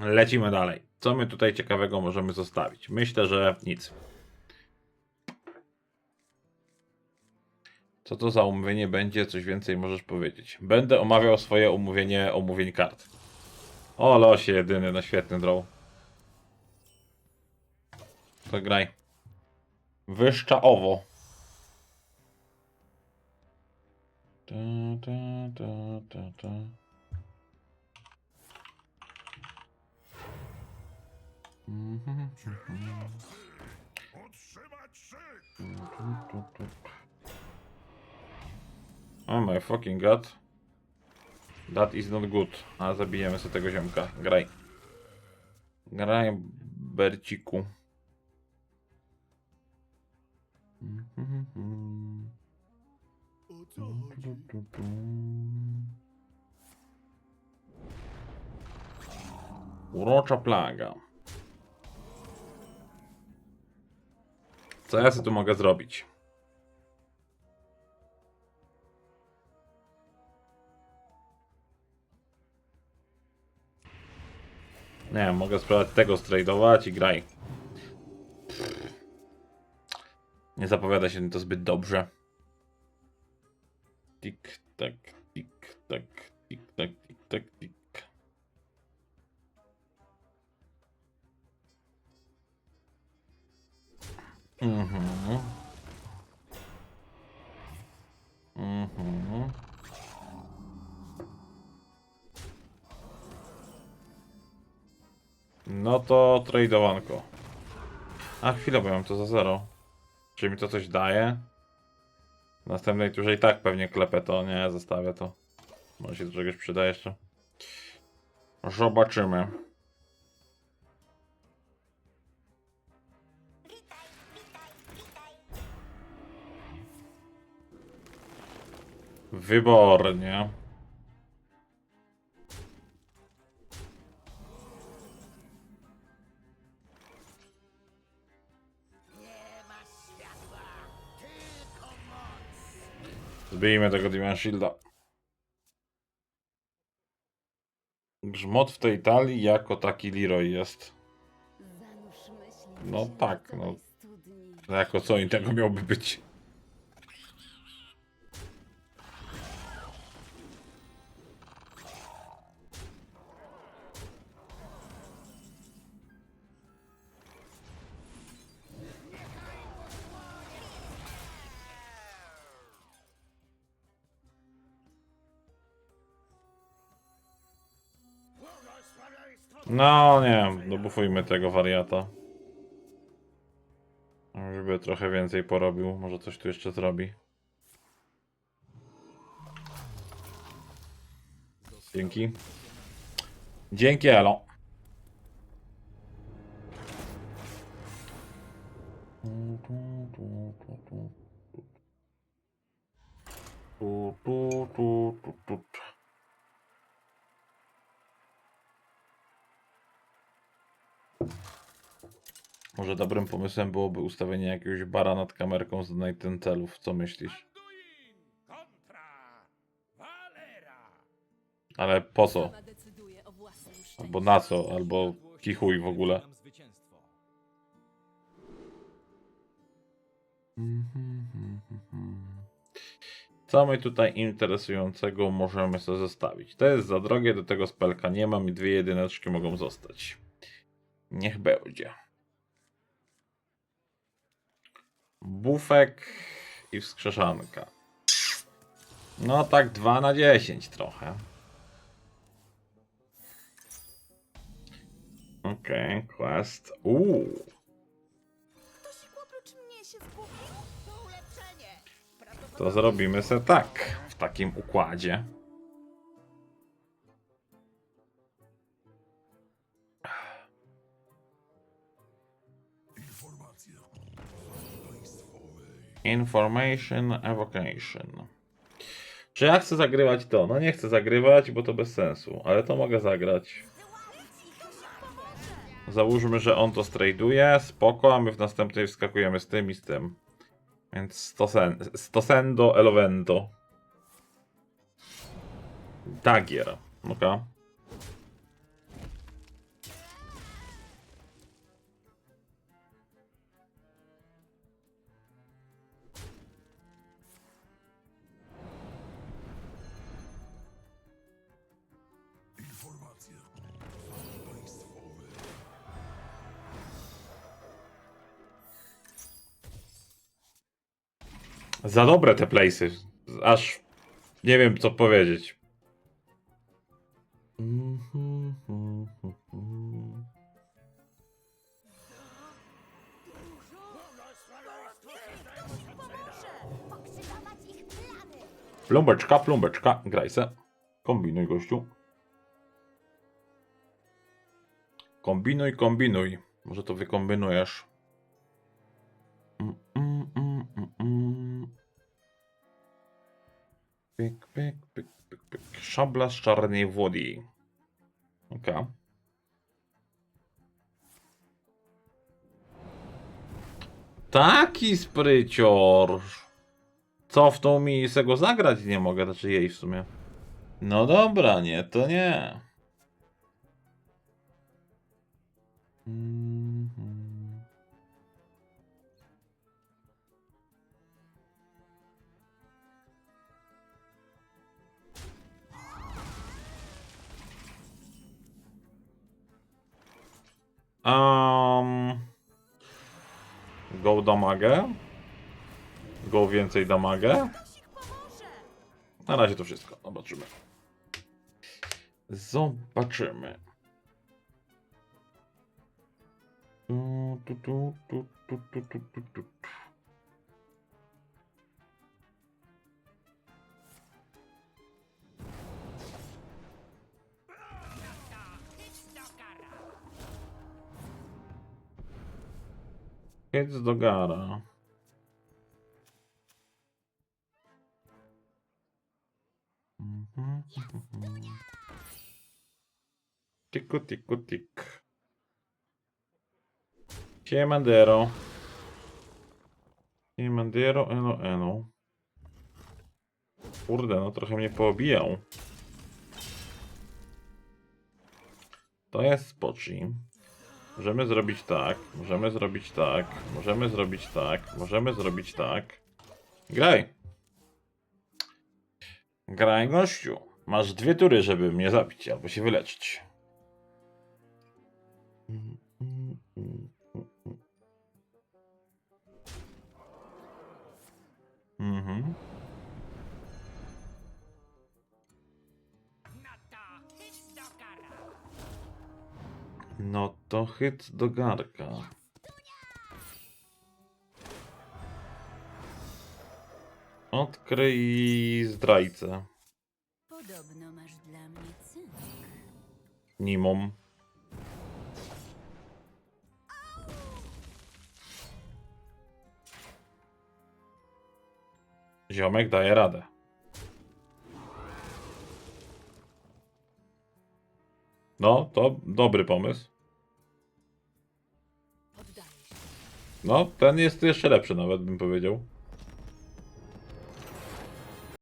Lecimy dalej. Co my tutaj ciekawego możemy zostawić? Myślę, że nic. Co to za umówienie będzie? Coś więcej możesz powiedzieć. Będę omawiał swoje umówienie omówień kart. O, losie jedyny na świetny draw. To graj. Wyższa owo. Ta, ta, ta, ta, ta. Oh my fucking god. That is not good. A zabijemy sobie tego ziomka. Graj. Graj, Berciku. Urocza plaga. Co ja sobie tu mogę zrobić? Nie mogę spróbować tego stradować i graj. Nie zapowiada się to zbyt dobrze. Tik tak, tik tak, tik tak, tik tak, tik. Mhm. Mhm. No to tradowanko. A chwilę, bo ja mam to za zero. Czy mi to coś daje? W następnej turze i tak pewnie klepę to, nie, zostawię to. Może się do czegoś przyda jeszcze. Zobaczymy. Wybornie. Zbijmy tego Demon Shielda. Grzmot w tej talii jako taki Leroy jest. No tak, no. No Jako co innego miałby być? No nie, dobufujmy tego wariata. Żeby trochę więcej porobił, może coś tu jeszcze zrobi. Dzięki. Dzięki, Elo. Tu, tu, tu, tu, tu. Może dobrym pomysłem byłoby ustawienie jakiegoś bara nad kamerką z Nighten celów. Co myślisz? Ale po co? Albo na co? Albo kichuj w ogóle. Co my tutaj interesującego możemy sobie zostawić? To jest za drogie, do tego spelka nie mam i dwie jedyneczki mogą zostać. Niech będzie. Bufek i wskrzeszanka. No tak 2 na 10 trochę. Okej, okay, quest. Uuu. To zrobimy se tak, w takim układzie. Information Evocation. Czy ja chcę zagrywać to? No nie chcę zagrywać, bo to bez sensu, ale to mogę zagrać. Załóżmy, że on to straduje, spoko, a my w następnej wskakujemy z tym i z tym. Więc stosen, stosendo elovento. Dagier. Oka. Za dobre te playsy. Aż nie wiem co powiedzieć. Plumbeczka, plumbeczka, graj se. Kombinuj, gościu. Kombinuj, kombinuj. Może to wykombinujesz. Pyk, pyk, pyk, pyk, pyk. Szabla z czarnej wody. Okej. Taki sprycior. Cofnął mi i se go zagrać nie mogę, znaczy jej w sumie. No dobra, nie, to nie. Mhm. Um, go damagę. Go więcej pomoże! Na razie to wszystko. Zobaczymy. Zobaczymy. Tu, tu, tu, tu, tu, tu, tu, tu, Jedz do gara. Mhm, mhm. Tiku, tiku, tik. Siemandero. Siemandero, eno, eno. Kurde, no trochę mnie poobijał. To jest spoczy. Możemy zrobić tak, możemy zrobić tak, możemy zrobić tak, możemy zrobić tak. Graj. Graj gościu. Masz dwie tury, żeby mnie zabić albo się wyleczyć. Mhm. No to hit do garka. Odkryj zdrajcę. Podobno masz dla mnie cynk. Nimom. Ziomek daje radę. No, to dobry pomysł. No, ten jest jeszcze lepszy nawet, bym powiedział.